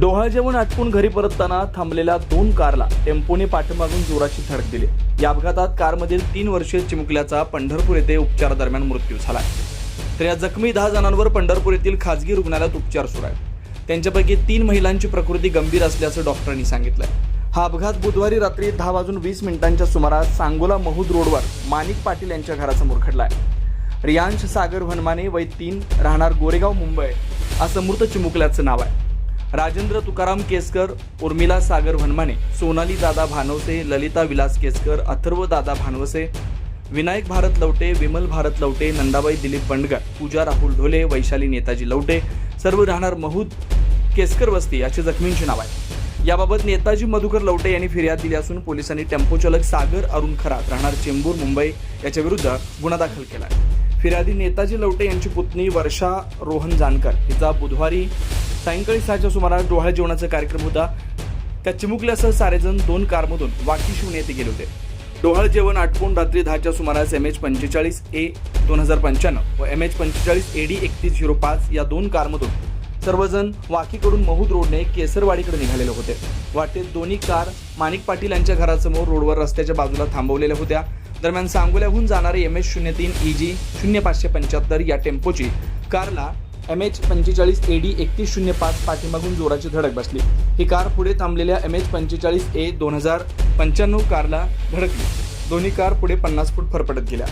डोहाळ जेवण आटपून घरी परतताना थांबलेल्या दोन कारला टेम्पोने पाठीमागून जोराची धडक दिली. या अपघातात कारमधील तीन वर्षीय चिमुकल्याचा पंढरपूर येथे उपचारादरम्यान मृत्यू झाला. तर या जखमी दहा जणांवर पंढरपूर येथील खाजगी रुग्णालयात उपचार सुरू आहेत. त्यांच्यापैकी तीन महिलांची प्रकृती गंभीर असल्याचं डॉक्टरांनी सांगितलंय. हा अपघात बुधवारी रात्री दहा वाजून वीस मिनिटांच्या सुमारास सांगोला महूद रोडवर माणिक पाटील यांच्या घरासमोर आहे रियांश सागर वनमाने वय तीन राहणार गोरेगाव मुंबई असं मृत चिमुकल्याचं नाव आहे. राजेंद्र तुकाराम केसकर उर्मिला सागर वनमाने सोनाली दादा भानवसे ललिता विलास केसकर अथर्व दादा भानवसे विनायक भारत लवटे विमल भारत लवटे नंदाबाई दिलीप बंडगर पूजा राहुल ढोले वैशाली नेताजी लवटे सर्व राहणार महूद केसकर वस्ती अशी जखमींची नाव आहेत. याबाबत नेताजी मधुकर लवटे यांनी फिर्याद दिली असून पोलिसांनी टेम्पो चालक सागर अरुण खरात राहणार चेंबूर मुंबई याच्या विरुद्ध गुन्हा दाखल केला आहे फिर्यादी नेताजी लवटे यांची पुतणी वर्षा रोहन जानकर. हिचा बुधवारी सायंकाळी सहाच्या सुमारास डोहाळ जेवणाचा कार्यक्रम होता. त्या चिमुकल्यासह सारेजण दोन कारमधून वाकी शिवून येथे गेले होते. डोहाळ जेवण आटपून रात्री दहाच्या सुमारास एम एच पंचेचाळीस ए दोन हजार पंच्याण्णव व एम एच पंचेचाळीस ए डी एकतीस झिरो पाच या दोन कारमधून सर्वजण वाकीकडून महूद रोडने केसरवाडीकडे निघालेले होते. वाटेत दोन्ही कार माणिक पाटील यांच्या घरासमोर रोडवर रस्त्याच्या बाजूला थांबवलेल्या होत्या. दरम्यान सांगोल्याहून जाणारे एम एच शून्य तीन ई जी शून्य पाचशे पंच्याहत्तर या टेम्पोची कारला एम एच पंचेचाळीस ए डी एकतीस शून्य पाच पाठीमागून जोराची धडक बसली. ही कार पुढे थांबलेल्या एम एच पंचेचाळीस ए दोन हजार पंच्याण्णव कारला धडकली. दोन्ही कार पुढे पन्नास फूट फरफटत गेल्या.